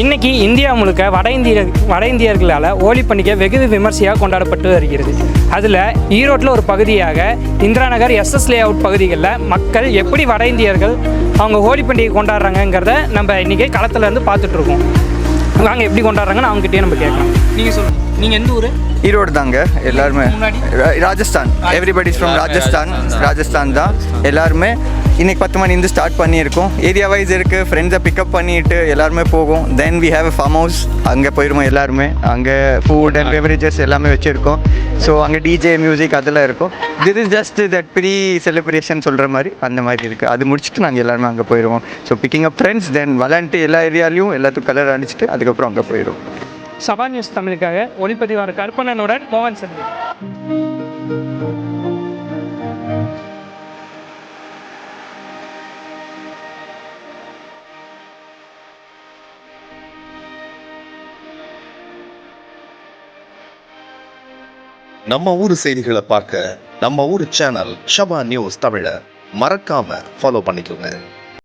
இன்னைக்கு இந்தியா முழுக்க வட இந்திய வட இந்தியர்களால் ஹோலி பண்டிகை வெகு விமர்சையாக கொண்டாடப்பட்டு வருகிறது. அதில் ஈரோட்டில் ஒரு பகுதியாக Indira Nagar S S layout பகுதிகளில் மக்கள் எப்படி வட இந்தியர்கள் அவங்க ஹோலி பண்டிகை கொண்டாடுறாங்கங்கிறத நம்ம இன்றைக்கி களத்தில் இருந்து பார்த்துட்ருக்கோம். வாங்க எப்படி கொண்டாடுறாங்கன்னு அவங்ககிட்டயே நம்ம கேட்கலாம். நீங்கள் சொல்லுங்கள் நீங்கள் எந்த ஊர்? ஈரோடு தாங்க எல்லாருமே. Rajasthan. Everybody's from Rajasthan. Rajasthan தான். எல்லாருமே இன்னைக்கு பத்து மணிலேருந்து ஸ்டார்ட் பண்ணியிருக்கோம். ஏரியா வைஸ் இருக்குது ஃப்ரெண்ட்ஸை பிக்கப் பண்ணிட்டு எல்லாருமே போகும். Then we have farm house அங்கே போயிடுவோம் எல்லாருமே. அங்கே ஃபுட் அண்ட் பெவரேஜஸ் எல்லாமே வச்சுருக்கோம். ஸோ அங்கே டிஜே மியூசிக் அதெல்லாம் இருக்கும். This is just that pre celebration சொல்கிற மாதிரி அந்த மாதிரி இருக்குது அது முடிச்சுட்டு நாங்கள் எல்லாருமே அங்கே போயிடுவோம் so picking up friends then விளாண்டுட்டு எல்லா ஏரியாலையும் எல்லாத்துக்கும் கலர் அடிச்சுட்டு அதுக்கப்புறம் அங்கே போயிடுவோம் சபா நியூஸ் தமிழுக்காக ஒளிப்பதிவாளர் கற்பனனுடன் மோகன் சந்தி நம்ம ஊர் செய்திகளை பார்க்க நம்ம ஊர் சேனல் ஷபா நியூஸ் தமிழை மறக்காம ஃபாலோ பண்ணிக்கோங்க.